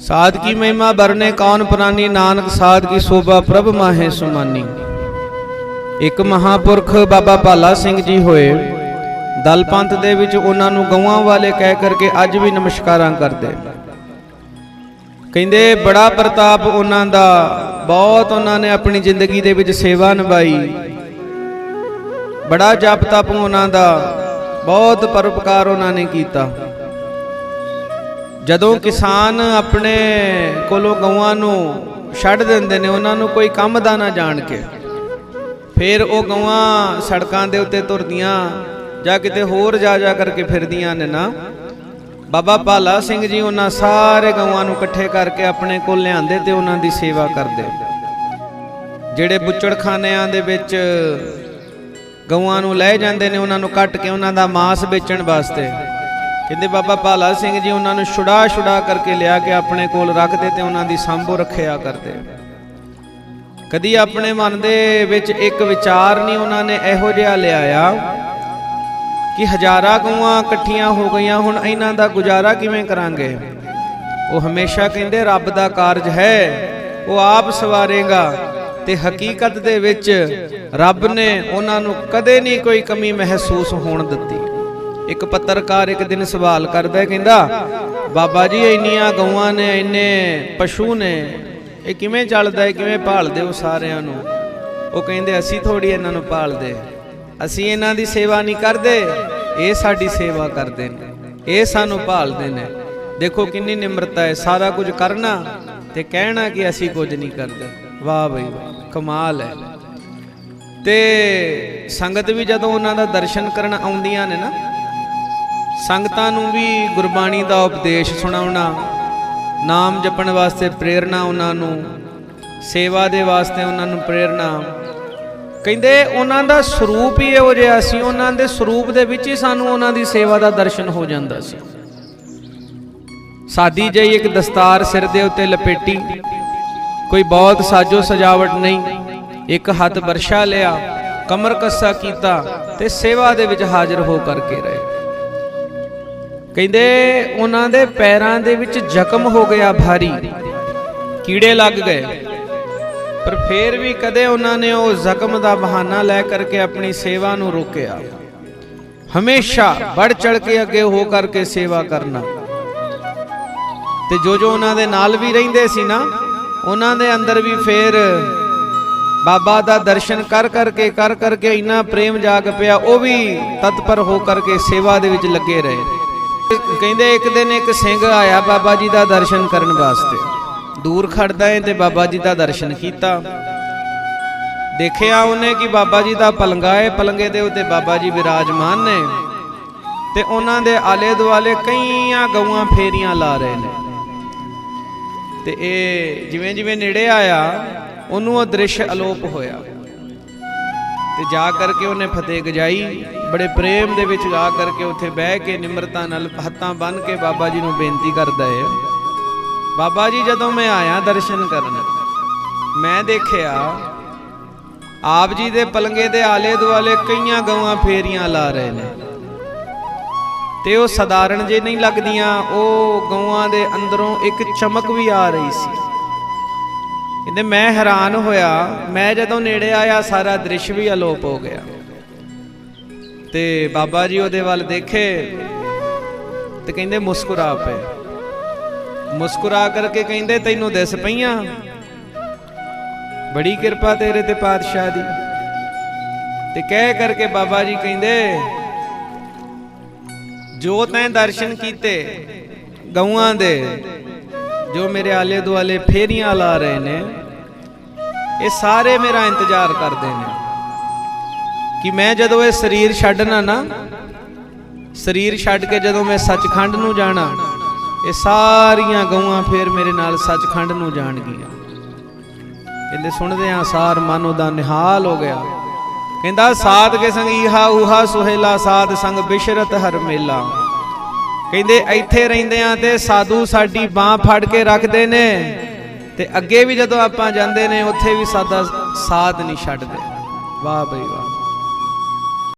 ਸਾਧ ਕੀ ਮਹਿਮਾ ਬਰਨੇ ਕੌਣ ਪ੍ਰਾਨੀ? ਨਾਨਕ ਸਾਧ ਕੀ ਸੋਭਾ, ਪ੍ਰਭ ਮਾਹੇ ਸੁਮਾਨੀ। ਇੱਕ ਮਹਾਪੁਰਖ ਬਾਬਾ ਭਾਲਾ ਸਿੰਘ ਜੀ ਹੋਏ, ਦਲ ਪੰਥ ਦੇ ਵਿੱਚ ਉਹਨਾਂ ਨੂੰ ਗਊਆਂ ਵਾਲੇ ਕਹਿ ਕਰਕੇ ਅੱਜ ਵੀ ਨਮਸਕਾਰਾਂ ਕਰਦੇ। ਕਹਿੰਦੇ, ਬੜਾ ਪ੍ਰਤਾਪ ਉਹਨਾਂ ਦਾ, ਬਹੁਤ ਉਹਨਾਂ ਨੇ ਆਪਣੀ ਜ਼ਿੰਦਗੀ ਦੇ ਵਿੱਚ ਸੇਵਾ ਨਿਭਾਈ। ਬੜਾ ਜਪ ਤਪ ਉਹਨਾਂ ਦਾ, ਬਹੁਤ ਪਰਉਪਕਾਰ ਉਹਨਾਂ ਨੇ ਕੀਤਾ। ਜਦੋਂ ਕਿਸਾਨ ਆਪਣੇ ਕੋਲੋਂ ਗਊਆਂ ਨੂੰ ਛੱਡ ਦਿੰਦੇ ਨੇ ਉਹਨਾਂ ਨੂੰ ਕੋਈ ਕੰਮ ਦਾ ਨਾ ਜਾਣ ਕੇ ਫਿਰ ਉਹ ਗਊਆਂ ਸੜਕਾਂ ਦੇ ਉੱਤੇ ਤੁਰਦੀਆਂ ਜਾਂ ਕਿਤੇ ਹੋਰ ਜਾ ਜਾ ਕਰਕੇ ਫਿਰਦੀਆਂ ਨੇ ਨਾ। ਬਾਬਾ ਭਾਲਾ ਸਿੰਘ ਜੀ ਉਹਨਾਂ ਸਾਰੇ ਗਊਆਂ ਨੂੰ ਇਕੱਠੇ ਕਰਕੇ ਆਪਣੇ ਕੋਲ ਲਿਆਂਦੇ ਤੇ ਉਹਨਾਂ ਦੀ ਸੇਵਾ ਕਰਦੇ। ਜਿਹੜੇ ਬੁੱਚੜਖਾਨਿਆਂ ਦੇ ਵਿੱਚ ਗਊਆਂ ਨੂੰ ਲੈ ਜਾਂਦੇ ਨੇ ਉਹਨਾਂ ਨੂੰ ਕੱਟ ਕੇ ਉਹਨਾਂ ਦਾ ਮਾंस ਵੇਚਣ ਵਾਸਤੇ। ਕਹਿੰਦੇ ਬਾਬਾ ਭਾਲਾ ਸਿੰਘ ਜੀ ਉਹਨਾਂ ਨੂੰ ਛੁਡਾ ਛੁਡਾ ਕਰਕੇ ਲਿਆ ਕੇ ਆਪਣੇ ਕੋਲ ਰੱਖਦੇ ਤੇ ਉਹਨਾਂ ਦੀ ਸੰਭੋ ਰੱਖਿਆ ਕਰਦੇ। ਕਦੀ ਆਪਣੇ ਮਨ ਦੇ ਵਿੱਚ ਇੱਕ ਵਿਚਾਰ ਨਹੀਂ ਉਹਨਾਂ ਨੇ ਇਹੋ ਜਿਹਾ ਲਿਆਇਆ ਕਿ ਹਜ਼ਾਰਾਂ ਗਊਆਂ ਇਕੱਠੀਆਂ ਹੋ ਗਈਆਂ, ਹੁਣ ਇਹਨਾਂ ਦਾ ਗੁਜ਼ਾਰਾ ਕਿਵੇਂ ਕਰਾਂਗੇ? ਉਹ ਹਮੇਸ਼ਾ ਕਹਿੰਦੇ, ਰੱਬ ਦਾ ਕਾਰਜ ਹੈ, ਉਹ ਆਪ ਸਵਾਰੇਗਾ ਤੇ ਹਕੀਕਤ ਦੇ ਵਿੱਚ ਰੱਬ ਨੇ ਉਹਨਾਂ ਨੂੰ ਕਦੇ ਨਹੀਂ ਕੋਈ ਕਮੀ ਮਹਿਸੂਸ ਹੋਣ ਦਿੱਤੀ। ਇੱਕ ਪੱਤਰਕਾਰ ਇੱਕ ਦਿਨ ਸਵਾਲ ਕਰਦਾ, ਕਹਿੰਦਾ, ਬਾਬਾ ਜੀ, ਇੰਨੀਆਂ ਗਊਆਂ ਨੇ, ਇੰਨੇ ਪਸ਼ੂ ਨੇ, ਇਹ ਕਿਵੇਂ ਚੱਲਦਾ ਹੈ, ਕਿਵੇਂ ਭਾਲਦੇ ਹੋ ਸਾਰਿਆਂ ਨੂੰ? ਉਹ ਕਹਿੰਦੇ, ਅਸੀਂ ਥੋੜੀ ਇਹਨਾਂ ਨੂੰ ਪਾਲਦੇ ਅਸੀਂ ਇਹਨਾਂ ਦੀ ਸੇਵਾ ਨਹੀਂ ਕਰਦੇ, ਇਹ ਸਾਡੀ ਸੇਵਾ ਕਰਦੇ ਨੇ। ਇਹ ਸਾਨੂੰ ਭਾਲਦੇ ਨੇ। ਦੇਖੋ ਕਿੰਨੀ ਨਿਮਰਤਾ ਹੈ, ਸਾਰਾ ਕੁਝ ਕਰਨਾ ਤੇ ਕਹਿਣਾ ਕਿ ਅਸੀਂ ਕੁਝ ਨਹੀਂ ਕਰਦੇ। ਵਾਹ ਬਈ ਵਾਹ ਕਮਾਲ ਹੈ। ਤੇ ਸੰਗਤ ਵੀ ਜਦੋਂ ਉਹਨਾਂ ਦਾ ਦਰਸ਼ਨ ਕਰਨ ਆਉਂਦੀਆਂ ਨੇ ਨਾ ਸੰਗਤਾਂ ਨੂੰ ਵੀ ਗੁਰਬਾਣੀ ਦਾ ਉਪਦੇਸ਼ ਸੁਣਾਉਣਾ, ਨਾਮ ਜਪਣ ਵਾਸਤੇ ਪ੍ਰੇਰਣਾ ਉਹਨਾਂ ਨੂੰ, ਸੇਵਾ ਦੇ ਵਾਸਤੇ ਉਹਨਾਂ ਨੂੰ ਪ੍ਰੇਰਣਾ। ਕਹਿੰਦੇ ਉਹਨਾਂ ਦਾ ਸਰੂਪ ਹੀ ਇਹੋ ਜਿਹਾ ਸੀ, ਉਹਨਾਂ ਦੇ ਸਰੂਪ ਦੇ ਵਿੱਚ ਹੀ ਸਾਨੂੰ ਉਹਨਾਂ ਦੀ ਸੇਵਾ ਦਾ ਦਰਸ਼ਨ ਹੋ ਜਾਂਦਾ ਸੀ। ਸਾਦੀ ਜਿਹੀ ਇੱਕ ਦਸਤਾਰ ਸਿਰ ਦੇ ਉੱਤੇ ਲਪੇਟੀ, ਕੋਈ ਬਹੁਤ ਸਾਜੋ ਸਜਾਵਟ ਨਹੀਂ, ਇੱਕ ਹੱਥ ਵਰਸ਼ਾ ਲਿਆ, ਕਮਰ ਕੱਸਾ ਕੀਤਾ ਤੇ ਸੇਵਾ ਦੇ ਵਿੱਚ ਹਾਜ਼ਰ ਹੋ ਕਰਕੇ ਰਹੇ। ਕਹਿੰਦੇ ਉਹਨਾਂ ਦੇ ਪੈਰਾਂ ਦੇ ਵਿੱਚ ਜ਼ਖਮ ਹੋ ਗਿਆ ਭਾਰੀ। ਕੀੜੇ ਲੱਗ ਗਏ। ਪਰ ਫੇਰ ਵੀ ਕਦੇ ਉਹਨਾਂ ਨੇ ਉਹ ਜ਼ਖਮ ਦਾ ਬਹਾਨਾ ਲੈ ਕਰਕੇ ਆਪਣੀ ਸੇਵਾ ਨੂੰ ਰੋਕਿਆ। ਹਮੇਸ਼ਾ ਵੱਧ ਚੜ ਕੇ ਅੱਗੇ ਹੋ ਕਰਕੇ ਸੇਵਾ ਕਰਨਾ। ਤੇ ਜੋ ਜੋ ਉਹਨਾਂ ਦੇ ਨਾਲ ਵੀ ਰਹਿੰਦੇ ਸੀ ਨਾ, ਉਹਨਾਂ ਦੇ ਅੰਦਰ ਵੀ ਫੇਰ ਬਾਬਾ ਦਾ ਦਰਸ਼ਨ ਕਰ ਕਰਕੇ ਕਰ ਕਰਕੇ ਇੰਨਾ ਪ੍ਰੇਮ ਜਾਗ ਪਿਆ, ਉਹ ਵੀ ਤਤਪਰ ਹੋ ਕਰਕੇ ਸੇਵਾ ਦੇ ਵਿੱਚ ਲੱਗੇ ਰਹੇ। ਕਹਿੰਦੇ ਇੱਕ ਦਿਨ ਇੱਕ ਸਿੰਘ ਆਇਆ ਬਾਬਾ ਜੀ ਦਾ ਦਰਸ਼ਨ ਕਰਨ ਵਾਸਤੇ। ਦੂਰ ਖੜਦਾ ਹੈ ਤੇ ਬਾਬਾ ਜੀ ਦਾ ਦਰਸ਼ਨ ਕੀਤਾ। ਦੇਖਿਆ ਉਹਨੇ ਕਿ ਬਾਬਾ ਜੀ ਦਾ ਪਲੰਗਾ ਹੈ ਪਲੰਗੇ ਦੇ ਉੱਤੇ ਬਾਬਾ ਜੀ ਵਿਰਾਜਮਾਨ ਨੇ ਤੇ ਉਹਨਾਂ ਦੇ ਆਲੇ ਦੁਆਲੇ ਕਈਆਂ ਗਊਆਂ ਫੇਰੀਆਂ ਲਾ ਰਹੇ ਨੇ। ਤੇ ਇਹ ਜਿਵੇਂ ਜਿਵੇਂ ਨੇੜੇ ਆਇਆ, ਉਹਨੂੰ ਉਹ ਦ੍ਰਿਸ਼ ਅਲੋਪ ਹੋਇਆ। ਤੇ ਜਾ ਕਰਕੇ ਉਹਨੇ ਫਤਿਹ ਗਜਾਈ। ਬੜੇ ਪ੍ਰੇਮ ਦੇ ਵਿੱਚ ਜਾ ਕਰਕੇ ਉੱਥੇ ਬਹਿ ਕੇ ਨਿਮਰਤਾ ਨਾਲ ਹੱਥਾਂ ਬੰਨ ਕੇ ਬਾਬਾ ਜੀ ਨੂੰ ਬੇਨਤੀ ਕਰਦਾ ਹੈ ਬਾਬਾ ਜੀ, ਜਦੋਂ ਮੈਂ ਆਇਆ ਦਰਸ਼ਨ ਕਰਨ, ਮੈਂ ਦੇਖਿਆ ਆਪ ਜੀ ਦੇ ਪਲੰਗੇ ਦੇ ਆਲੇ ਦੁਆਲੇ ਕਈਆਂ ਗਊਆਂ ਫੇਰੀਆਂ ਲਾ ਰਹੇ ਨੇ। ਤੇ ਉਹ ਸਧਾਰਨ ਜੇ ਨਹੀਂ ਲੱਗਦੀਆਂ, ਉਹ ਗਊਆਂ ਦੇ ਅੰਦਰੋਂ ਇੱਕ ਚਮਕ ਵੀ ਆ ਰਹੀ ਸੀ। ਕਹਿੰਦੇ, ਮੈਂ ਹੈਰਾਨ ਹੋਇਆ, ਮੈਂ ਜਦੋਂ ਨੇੜੇ ਆਇਆ, ਸਾਰਾ ਦ੍ਰਿਸ਼ ਵੀ ਅਲੋਪ ਹੋ ਗਿਆ। ਤੇ ਬਾਬਾ ਜੀ ਉਹਦੇ ਵੱਲ ਦੇਖੇ ਤੇ ਕਹਿੰਦੇ, ਮੁਸਕਰਾ ਪਏ। ਮੁਸਕਰਾ ਕਰਕੇ ਕਹਿੰਦੇ, ਤੈਨੂੰ ਦਿਸ ਪਈਆਂ। ਬੜੀ ਕਿਰਪਾ ਤੇਰੇ ਤੇ ਪਾਤਸ਼ਾਹ ਦੀ। ਤੇ ਕਹਿ ਕਰਕੇ ਬਾਬਾ ਜੀ ਕਹਿੰਦੇ, ਜੋ ਤੈਂ ਦਰਸ਼ਨ ਕੀਤੇ ਗਊਆਂ ਦੇ ਜੋ ਮੇਰੇ ਆਲੇ ਦੁਆਲੇ ਫੇਰੀਆਂ ਲਾ ਰਹੇ ਨੇ, ਇਹ ਸਾਰੇ ਮੇਰਾ ਇੰਤਜ਼ਾਰ ਕਰਦੇ ਨੇ। ਕਿ ਮੈਂ ਜਦੋਂ ਇਹ ਸਰੀਰ ਛੱਡਣਾ ਨਾ, ਸਰੀਰ ਛੱਡ ਕੇ ਜਦੋਂ ਮੈਂ ਸੱਚਖੰਡ ਨੂੰ ਜਾਣਾ, ਇਹ ਸਾਰੀਆਂ ਗਊਆਂ ਫੇਰ ਮੇਰੇ ਨਾਲ ਸੱਚਖੰਡ ਨੂੰ ਜਾਣਗੀਆਂ। ਕਹਿੰਦੇ ਸੁਣਦੇ ਆ, ਸਾਰ ਮਨ ਉਹਦਾ ਨਿਹਾਲ ਹੋ ਗਿਆ। ਕਹਿੰਦਾ ਸਾਧ ਕੇ ਸੰਗ ਈਹਾ ਊਹਾ ਸੁਹੇਲਾ, ਸਾਧ ਸੰਗ ਬਿਸ਼ਰਤ ਹਰ ਮੇਲਾ। ਕਹਿੰਦੇ ਇੱਥੇ ਰਹਿੰਦੇ ਆ ਤੇ ਸਾਧੂ ਸਾਡੀ ਬਾਹ ਫੜ ਕੇ ਰੱਖਦੇ ਨੇ। ਤੇ ਅੱਗੇ ਵੀ ਜਦੋਂ ਆਪਾਂ ਜਾਂਦੇ ਨੇ, ਉੱਥੇ ਵੀ ਸਾਦਾ ਸਾਧ ਨਹੀਂ ਛੱਡਦੇ। ਵਾਹ ਬਈ ਵਾਹ।